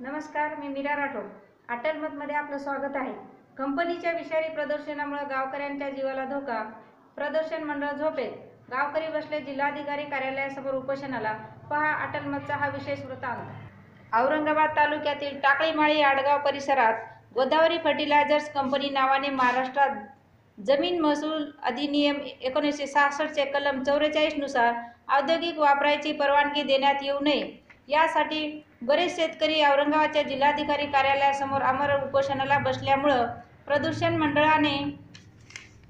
नमस्कार मी मीरा राठोड. अटलमतमध्ये आपलं स्वागत आहे. कंपनीच्या विषारी प्रदूषणामुळे गावकऱ्यांच्या जीवाला धोका. प्रदर्शन मंडळ झोपेत. गावकरी बसले जिल्हाधिकारी कार्यालयासमोर उपोषणाला. पहा अटलमतचा हा विशेष वृत्तांत. औरंगाबाद तालुक्यातील टाकळीमाळी आडगाव परिसरात गोदावरी फर्टिलायझर्स कंपनी नावाने महाराष्ट्रात जमीन महसूल अधिनियम एकोणीसशे सहासष्टचे कलम चौवेचाळीसनुसार औद्योगिक वापरायची परवानगी देण्यात येऊ नये. यासाठी बरेच शेतकरी औरंगाबादच्या जिल्हाधिकारी कार्यालयासमोर अमर उपोषणाला बसल्यामुळं प्रदूषण मंडळाने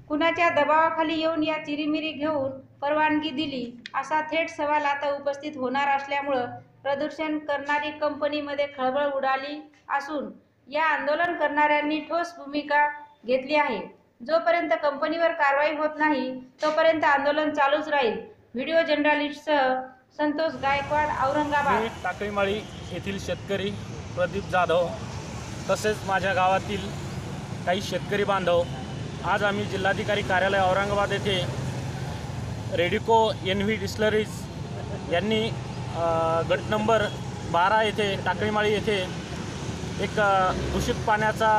कुणाच्या दबावाखाली येऊन या चिरीमिरी घेऊन परवानगी दिली असा थेट सवाल आता उपस्थित होणार असल्यामुळं प्रदूषण करणारी कंपनीमध्ये खळबळ उडाली असून या आंदोलन करणाऱ्यांनी ठोस भूमिका घेतली आहे. जोपर्यंत कंपनीवर कारवाई होत नाही तोपर्यंत आंदोलन चालूच राहील. व्हिडिओ जर्नलिस्टसह संतोष गायकवाड औरंगाबाद. टाकळीमाळी येथील शेतकरी प्रदीप जाधव तसेच माझ्या गावातील काही शेतकरी बांधव आज आम्ही जिल्हाधिकारी कार्यालय औरंगाबाद येथे रेडिको एन व्ही डिस्लरीज यांनी गट नंबर बारा येथे टाकळीमाळी येथे एक दूषित पाण्याचा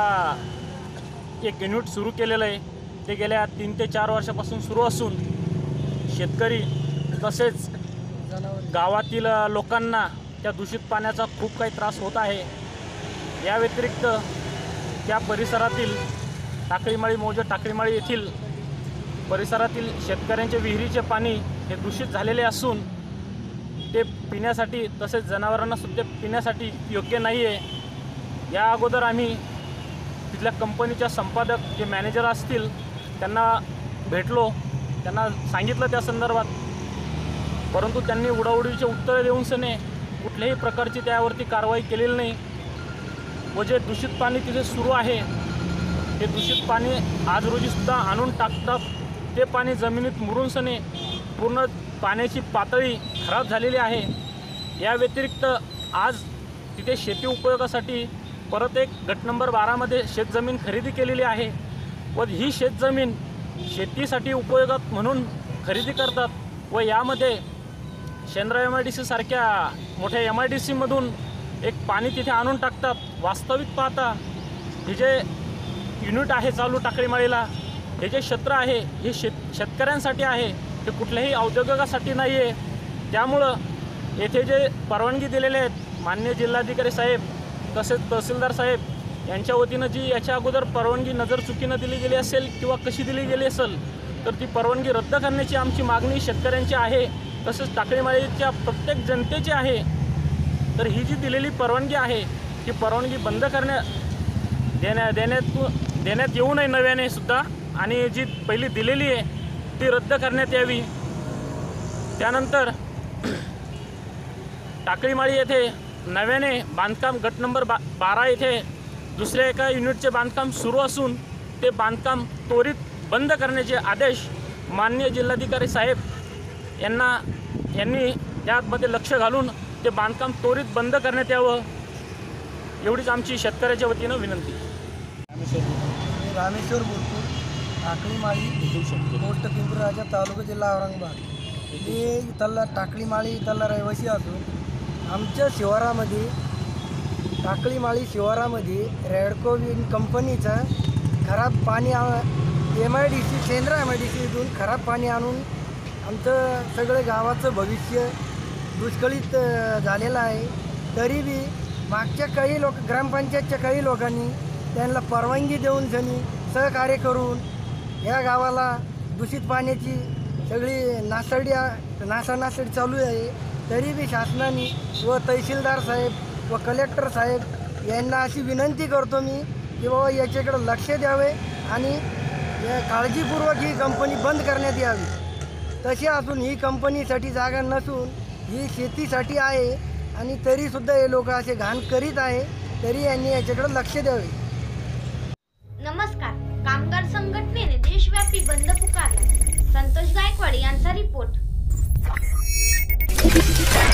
एक युनिट सुरू केलेलं आहे. ते गेल्या तीन ते चार वर्षापासून सुरू असून शेतकरी तसेच गावातील लोकांना त्या दूषित पाण्याचा खूप काही त्रास होत आहे. या व्यतिरिक्त त्या परिसरातील टाकळीमाळी मौजे टाकळीमाळी येथील परिसरातील शेतकऱ्यांचे विहिरीचे पाणी हे दूषित झालेले असून ते पिण्यासाठी तसेच जनावरांनासुद्धा पिण्यासाठी योग्य नाही आहे या अगोदर आम्ही तिथल्या कंपनीच्या संपादक जे मॅनेजर असतील त्यांना भेटलो. त्यांना सांगितलं त्या संदर्भात. परंतु त्यांनी उडाउडीचे उत्तरे देऊन सने कुठल्याही प्रकारची त्यावरती कारवाई केलेली नाही. व जे दूषित पाणी तिथे सुरू आहे ते दूषित पाणी आज रोजीसुद्धा आणून टाकतात. ते पाणी जमिनीत मुरून सने पूर्ण पाण्याची पातळी खराब झालेली आहे. या व्यतिरिक्त आज तिथे शेती उपयोगासाठी परत एक गट नंबर बारामध्ये शेतजमीन खरेदी केलेली आहे व ही शेतजमीन शेतीसाठी उपयोगात म्हणून खरेदी करतात व यामध्ये शेंद्रा एम आय डी सीसारख्या मोठ्या एम आय डी सीमधून एक पाणी तिथे आणून टाकतात. वास्तविक पाहता हे जे युनिट आहे चालू टाकळीमाळीला हे जे क्षेत्र आहे हे शेत शेतकऱ्यांसाठी आहे हे कुठल्याही औद्योगिकासाठी नाही आहे त्यामुळं येथे जे परवानगी दिलेले आहेत मान्य जिल्हाधिकारी साहेब तसेच तहसीलदार साहेब यांच्या वतीनं जी याच्या अगोदर परवानगी नजर चुकीनं दिली गेली असेल किंवा कशी दिली गेली असेल तर ती परवानगी रद्द करण्याची आमची मागणी शेतकऱ्यांची आहे तसेच टाकळीमाळीच्या प्रत्येक जनतेची आहे. तर ही जी दिलेली परवानगी आहे ती परवानगी बंद करण्या देण्या देण्यात देण्यात येऊ नये नव्याने सुद्धा. आणि जी पहिली दिलेली आहे ती रद्द करण्यात यावी. त्यानंतर टाकळीमाळी येथे नव्याने बांधकाम गट नंबर बा बारा येथे दुसऱ्या एका युनिटचे बांधकाम सुरू असून ते बांधकाम त्वरित बंद करण्याचे आदेश मान्य जिल्हाधिकारी साहेब यांना यांनी त्यामध्ये लक्ष घालून ते बांधकाम त्वरित बंद करण्यात यावं एवढीच आमची शेतकऱ्याच्या वतीनं विनंती. मी रामेश्वर बोलतो टाकळीमाळी पोस्ट पिंपरी राजा तालुका जिल्हा औरंगाबाद. मी इथला टाकळीमाळी इथला रहिवासी असून आमच्या शिवारामध्ये टाकळीमाळी शिवारामध्ये रॅडको विन कंपनीचा खराब पाणी एम आय डी सी केंद्र एम आय डी सीतून खराब पाणी आणून आमचं सगळं गावाचं भविष्य दुष्काळीत झालेलं आहे. तरी बी मागच्या काही लोक ग्रामपंचायतच्या काही लोकांनी त्यांना परवानगी देऊन सनी सहकार्य करून या गावाला दूषित पाण्याची सगळी नासाडी नासानासडी चालू आहे. तरी बी शासनाने व तहसीलदार साहेब व कलेक्टर साहेब यांना अशी विनंती करतो मी की बाबा याच्याकडं लक्ष द्यावे आणि काळजीपूर्वक ही कंपनी बंद करण्यात यावी. तशी असून ही कंपनीसाठी जागा नसून ही शेतीसाठी आहे आणि तरीसुद्धा हे लोक असे घाण करीत आहे तरी यांनी याच्याकडं लक्ष द्यावे. नमस्कार. कामगार संघटनेने देशव्यापी बंद पुकारला. संतोष गायकवाड यांचा रिपोर्ट. Thank you.